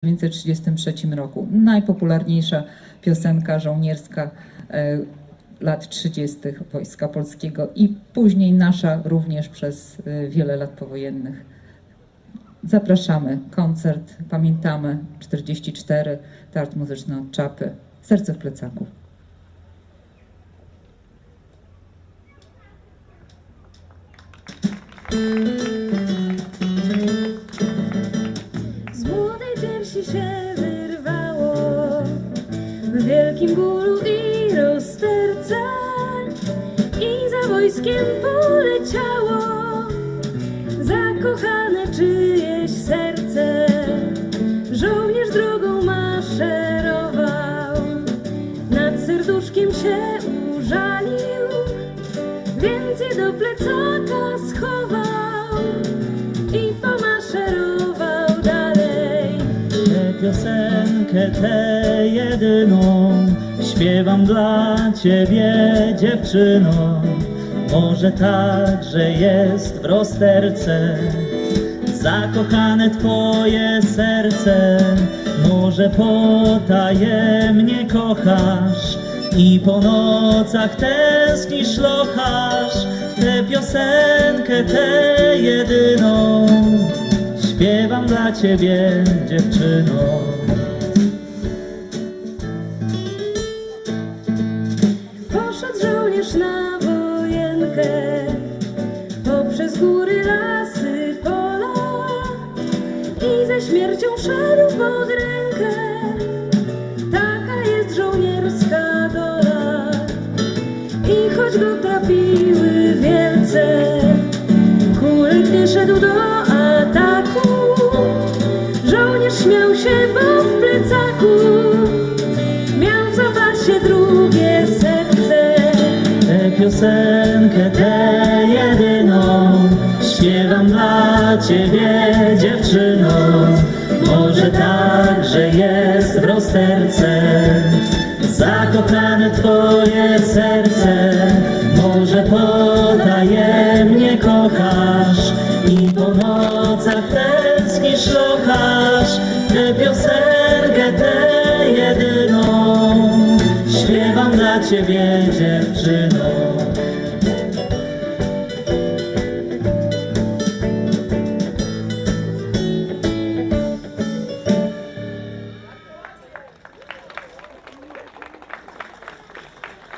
1933 roku. Najpopularniejsza piosenka żołnierska e, lat 30. Wojska Polskiego i później nasza również przez e, wiele lat powojennych. Zapraszamy. Koncert, pamiętamy 44, Teatr Muzyczny od Czapy, Serce w plecaku. Z wielkim bólu i rozterce I za wojskiem poleciało Zakochane czyjeś serce. Żołnierz drogą maszerował Nad serduszkiem się użalił Więc je do plecaka schował piosenkę tę jedyną. Śpiewam dla ciebie dziewczyno. Może tak, że jest w rozterce. Zakochane twoje serce. Może potajemnie kochasz I po nocach tęsknisz, lochasz Tę piosenkę tę jedyną Śpiewam dla ciebie, dziewczyno. Poszedł żołnierz na wojenkę Poprzez góry, lasy, pola I ze śmiercią szedł pod rękę zapasie drugie serce. Tę piosenkę tę jedyną Śpiewam dla ciebie, dziewczyno. Może tak, że jest w rozterce Zakochane twoje serce. Może potajemnie kochasz I po nocach tęsknisz, lochasz. Tę piosenkę ciebie dziewczyno